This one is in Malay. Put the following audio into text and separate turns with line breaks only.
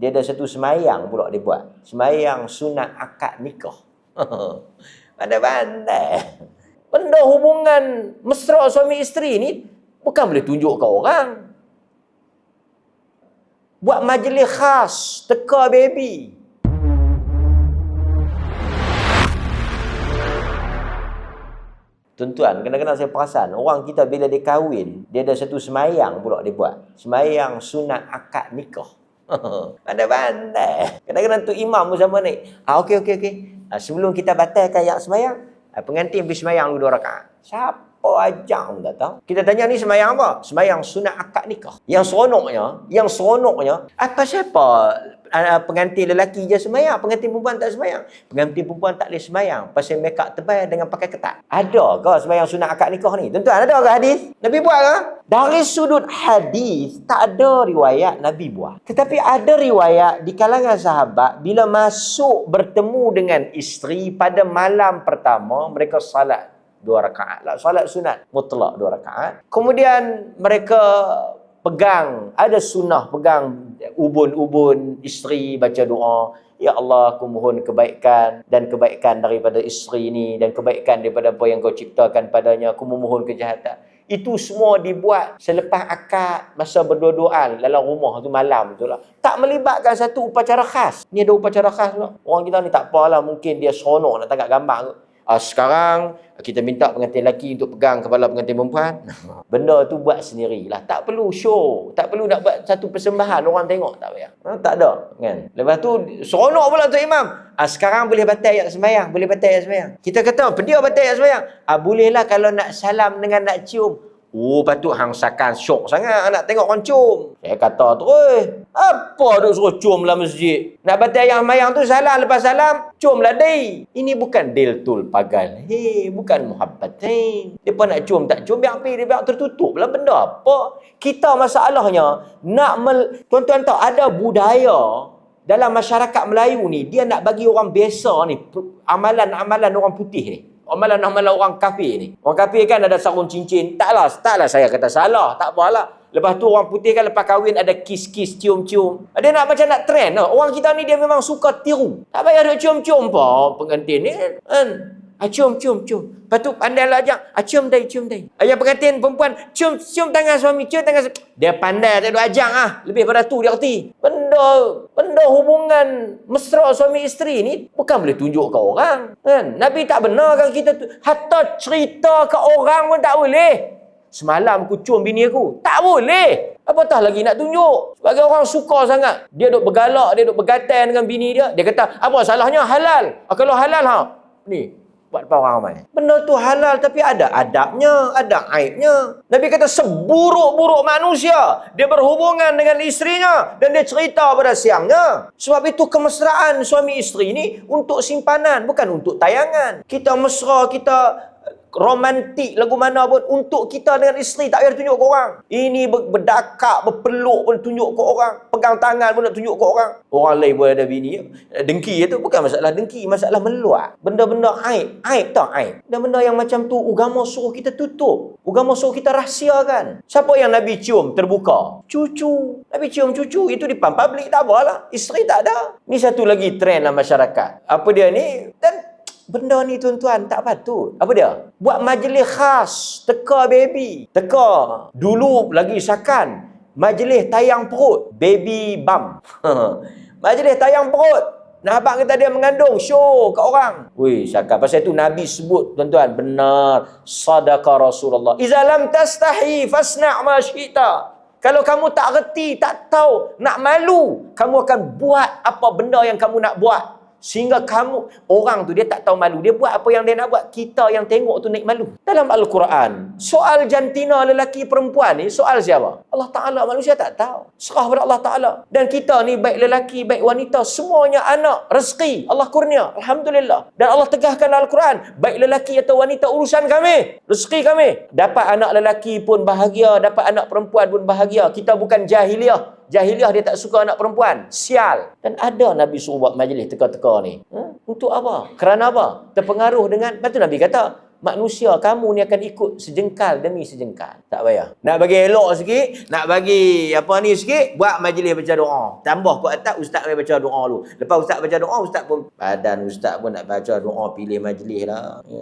dia ada satu semayang pula dia buat. Semayang sunat akad nikah. Pandai-pandai. Benda hubungan mesra suami isteri ni bukan boleh tunjuk ke orang. Buat majlis khas, teka baby. Tuan-tuan, kadang-kadang saya perasan orang kita bila dia kahwin, dia ada satu semayang pula dia buat. Semayang sunat akad nikah. Pandai-pandai. Kadang-kadang tu imam pun sama ni. Ah, okey, okey, okey. Ah, sebelum kita batalkan yang semayang, ah, pengantin pergi semayang dulu dua rakaat. Siapa ajak pun tak tahu. Kita tanya ni semayang apa? Semayang sunat akad nikah. Yang seronoknya, yang seronoknya, apa siapa uh, pengantin lelaki je semayang, pengantin perempuan tak semayang. Pengantin perempuan tak boleh semayang pasal up tebal dengan pakai ketat. Ada ke semayang sunat akad nikah ni? Tentu ada ke hadis? Nabi buat ke? Dari sudut hadis tak ada riwayat Nabi buat. Tetapi ada riwayat di kalangan sahabat bila masuk bertemu dengan isteri pada malam pertama mereka salat dua rakaat. Lah. Salat sunat mutlak dua rakaat. Kemudian mereka pegang ada sunnah pegang ubun-ubun isteri baca doa ya Allah aku mohon kebaikan dan kebaikan daripada isteri ini dan kebaikan daripada apa yang kau ciptakan padanya. Aku memohon kejahatan. Itu semua dibuat selepas akad masa berdua-duaan dalam rumah tu malam tu lah. Tak melibatkan satu upacara khas. Ni ada upacara khas tu orang kita ni tak apalah mungkin dia seronok nak tangkap gambar tu uh, sekarang kita minta pengantin lelaki untuk pegang kepala pengantin perempuan. Benda tu buat sendirilah. Tak perlu show. Tak perlu nak buat satu persembahan orang tengok. Tak payah. Ha, tak ada. Kan? Lepas tu, seronok pula tu imam. Ah, sekarang boleh batal ayat sembahyang. Boleh batal ayat sembahyang. Kita kata, pedia batal ayat sembahyang. Ah, bolehlah kalau nak salam dengan nak cium. Oh, patut hang sakan syok sangat nak tengok orang cium. Saya kata terus, apa duk suruh cium dalam masjid? Nak batal yang mayang tu salam lepas salam, cium lah day. Ini bukan deltul pagal. Hei, bukan muhabbat. Hei. Dia nak cium tak cium, biar dia biar tertutup lah benda apa. Kita masalahnya, nak mel... Tuan-tuan tahu, ada budaya dalam masyarakat Melayu ni, dia nak bagi orang biasa ni, amalan-amalan orang putih ni amalan-amalan orang kafir ni. Orang kafir kan ada sarung cincin. Taklah, taklah saya kata salah. Tak apalah. Lepas tu orang putih kan lepas kahwin ada kiss-kiss, cium-cium. Dia nak macam nak trend. Lah. Orang kita ni dia memang suka tiru. Tak payah ada cium-cium apa pengantin ni. Kan? Ah, cium, cium, cium. Lepas tu pandai lah ajak. Ah, cium dai, cium dai. Ayah pengantin perempuan, cium, cium tangan suami, cium tangan suami. Dia pandai, tak ada ajak ah. Lebih pada tu dia kerti. Benda, benda hubungan mesra suami isteri ni bukan boleh tunjuk ke orang. Kan? Nabi tak benar kan kita tu. Hatta cerita ke orang pun tak boleh. Semalam aku cium bini aku. Tak boleh. Apatah lagi nak tunjuk. Sebagai orang suka sangat. Dia duk bergalak, dia duk bergatai dengan bini dia. Dia kata, apa salahnya? Halal. Ah, kalau halal, ha? Ni, buat orang ramai. Benda tu halal tapi ada adabnya, ada aibnya. Nabi kata seburuk-buruk manusia, dia berhubungan dengan isterinya dan dia cerita pada siangnya. Sebab itu kemesraan suami isteri ini untuk simpanan, bukan untuk tayangan. Kita mesra, kita romantik lagu mana pun untuk kita dengan isteri tak payah tunjuk ke orang. Ini berdakak, berpeluk pun tunjuk ke orang. Pegang tangan pun nak tunjuk ke orang. Orang lain pun ada bini. Dengki itu bukan masalah dengki, masalah meluat. Benda-benda aib. Aib tak aib. Benda-benda yang macam tu agama suruh kita tutup. Agama suruh kita rahsiakan. Siapa yang Nabi cium terbuka? Cucu. Nabi cium cucu. Itu di public tak apalah. Isteri tak ada. Ni satu lagi trend lah masyarakat. Apa dia ni? Dan Benda ni tuan-tuan tak patut. Apa dia? Buat majlis khas. Teka baby. Teka. Dulu lagi sakan. Majlis tayang perut. Baby bum. majlis tayang perut. Nah abang kita dia mengandung. Show kat orang. Wih sakan. Pasal itu Nabi sebut tuan-tuan. Benar. Sadaqah Rasulullah. Iza lam tastahi fasna' ma syi'ta. Kalau kamu tak reti, tak tahu, nak malu, kamu akan buat apa benda yang kamu nak buat. Sehingga kamu, orang tu dia tak tahu malu. Dia buat apa yang dia nak buat. Kita yang tengok tu naik malu. Dalam Al-Quran, soal jantina lelaki perempuan ni, soal siapa? Allah Ta'ala manusia tak tahu. Serah pada Allah Ta'ala. Dan kita ni, baik lelaki, baik wanita, semuanya anak, rezeki. Allah kurnia. Alhamdulillah. Dan Allah tegahkan Al-Quran. Baik lelaki atau wanita, urusan kami. Rezeki kami. Dapat anak lelaki pun bahagia. Dapat anak perempuan pun bahagia. Kita bukan jahiliah jahiliah dia tak suka anak perempuan. Sial. Dan ada Nabi suruh buat majlis teka-teka ni. Ha? Untuk apa? Kerana apa? Terpengaruh dengan, lepas tu Nabi kata, manusia kamu ni akan ikut sejengkal demi sejengkal. Tak payah. Nak bagi elok sikit, nak bagi apa ni sikit, buat majlis baca doa. Tambah ke atas, ustaz mai baca doa dulu. Lepas ustaz baca doa, ustaz pun, badan ustaz pun nak baca doa, pilih majlis lah. Ya.